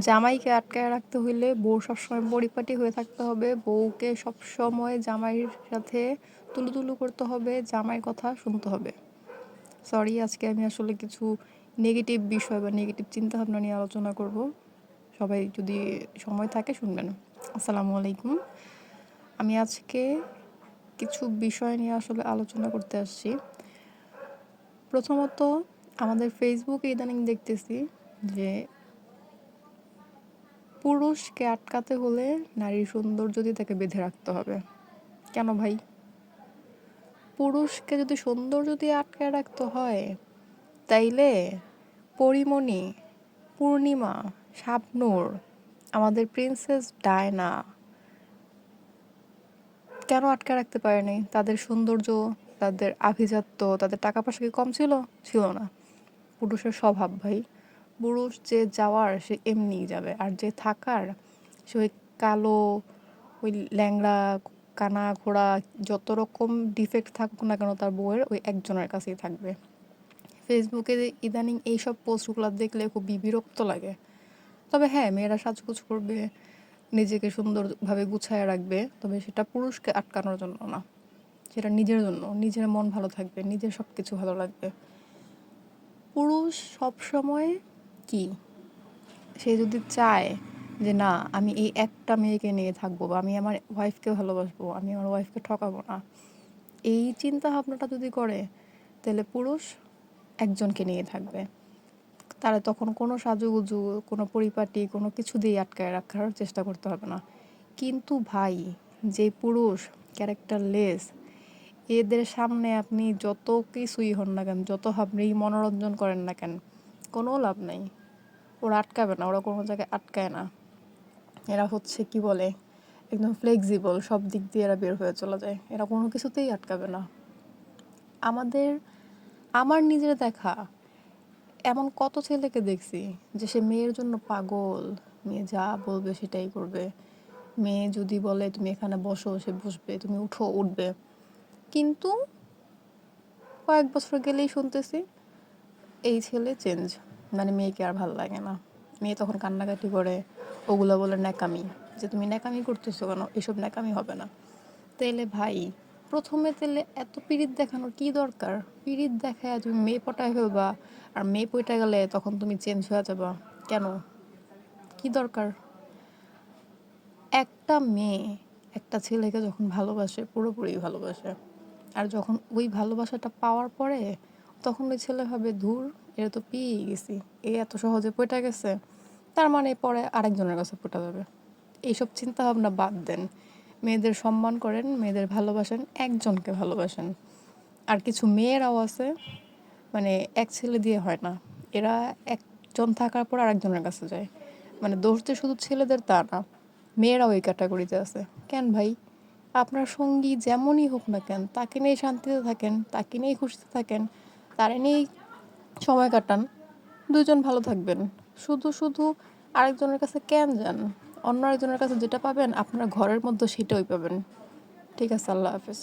জামাইকে আটকায় রাখতে হইলে বউ সবসময় পরিপাটি হয়ে থাকতে হবে। বউকে সবসময় জামাইয়ের সাথে তুলু তুলু করতে হবে, জামাইয়ের কথা শুনতে হবে। সরি আজকে আমি আসলে কিছু নেগেটিভ বিষয় বা নেগেটিভ চিন্তাভাবনা নিয়ে আলোচনা করব। সবাই যদি সময় থাকে শুনবেন। আসসালামু আলাইকুম। আমি আজকে কিছু বিষয় নিয়ে আসলে আলোচনা করতে আসছি। প্রথমত, আমাদের ফেসবুকে ইদানিং দেখতেছি যে পুরুষকে আটকাতে হলে নারীর সৌন্দর্য দিয়ে তাকে বেঁধে রাখতে হবে। কেন ভাই? পুরুষকে যদি সৌন্দর্য দিয়ে আটকায় রাখতে হয়, তাইলে পরিমণি, পূর্ণিমা, শাবনূর, আমাদের প্রিন্সেস ডায়না কেন আটকে রাখতে পারেনি? তাদের সৌন্দর্য, তাদের আভিজাত্য, তাদের টাকা পয়সা কি কম ছিল? ছিল না। পুরুষের স্বভাব ভাই। পুরুষ যে যাওয়ার, সে এমনিই যাবে। আর যে থাকার, সে ওই কালো, ওই ল্যাংড়া, কানা ঘোড়া, যত রকম ডিফেক্ট থাকুক না কেন, তার বউয়ের ওই একজনের কাছেই থাকবে। ফেসবুকে ইদানিং এইসব পোস্টগুলো দেখলে খুব বিরক্ত লাগে। তবে হ্যাঁ মেয়েরা সাজগুজ করবে, নিজেকে সুন্দরভাবে গুছায় রাখবে, তবে সেটা পুরুষকে আটকানোর জন্য না। সেটা নিজের জন্য, নিজের মন ভালো থাকবে, নিজের সব কিছু ভালো লাগবে। পুরুষ সব সময় কি? সে যদি চায় যে না, আমি এই একটা মেয়েকে নিয়ে থাকব বা আমি আমার ওয়াইফকে ভালোবাসবো, আমি আমার ওয়াইফকে ঠকাবো না। এই চিন্তা ভাবনাটা যদি করে, তাহলে পুরুষ একজনকে নিয়ে থাকবে। তারা তখন কোনো সাজুগুজু, কোনো পরিপাটি, কোনো কিছু দিয়ে আটকায় রাখার চেষ্টা করতে হবে না। কিন্তু ভাই, যে পুরুষ ক্যারেক্টার লেস এদের সামনে আপনি যত কিছুই হন না কেন, যত আপনি মনোরঞ্জন করেন না কেন কোনো লাভ নাই। ওরা আটকাবে না, ওরা কোনো জায়গায় আটকায় না। এরা হচ্ছে কি বলে, একদম ফ্লেক্সিবল সব দিক দিয়ে এরা বের হয়ে চলে যায়। এরা কোনো কিছুতেই আটকাবে না। আমাদের, আমার নিজের দেখা, এমন কত ছেলেকে দেখছি যে সে মেয়ের জন্য পাগল, মেয়ে যা বলবে সেটাই করবে। মেয়ে যদি বলে, তুমি এখানে বসো, সে বসবে, তুমি উঠো, উঠবে। কিন্তু কয়েক বছর গেলেই শুনতেছি এই ছেলে চেঞ্জ মানে মেয়েকে আর ভালো লাগে না। মেয়ে তখন কান্নাকাটি করে, ওগুলো বলে ন্যাকামি। যে তুমি ন্যাকামি করতেছো কেন? এসব ন্যাকামি হবে না। তাইলে ভাই, প্রথমে তেলে এত পিরিত দেখানোর কি দরকার? পিরিত দেখায় তুমি মেয়ে পটায় ফেলবা, আর মেয়ে পইটা গেলে তখন তুমি চেঞ্জ হয়ে যাবা। কেন? কি দরকার? একটা মেয়ে একটা ছেলেকে যখন ভালোবাসে, পুরোপুরি ভালোবাসে, আর যখন ওই ভালোবাসাটা পাওয়ার পরে তখন ওই ছেলে ভাবে, ধুর এটা তো পেয়ে গেছি। এ এত সহজে পইটা গেছে। তার মানে পরে আরেকজনের কাছে পটা যাবে। এইসব চিন্তা ভাবনা বাদ দেন। মেয়েদের সম্মান করেন, মেয়েদের ভালোবাসেন, একজনকে ভালোবাসেন। আর কিছু মেয়েরাও আছে মানে এক ছেলে দিয়ে হয় না। এরা একজন থাকার পর আরেকজনের কাছে যায়। মানে দোষ যে শুধু ছেলেদের তা না, মেয়েরাও এই ক্যাটাগরিতে আছে। কেন ভাই? আপনার সঙ্গী যেমনই হোক না কেন, তাকে নিয়ে শান্তিতে থাকেন, তাকে নিয়েই খুশিতে থাকেন তারে নিয়েই সময় কাটান। দুজন ভালো থাকবেন। শুধু শুধু আরেকজনের কাছে কেন যান? অন্য আরেকজনের কাছে যেটা পাবেন, আপনার ঘরের মধ্যে সেটাই পাবেন। ঠিক আছে, আল্লাহ হাফেজ।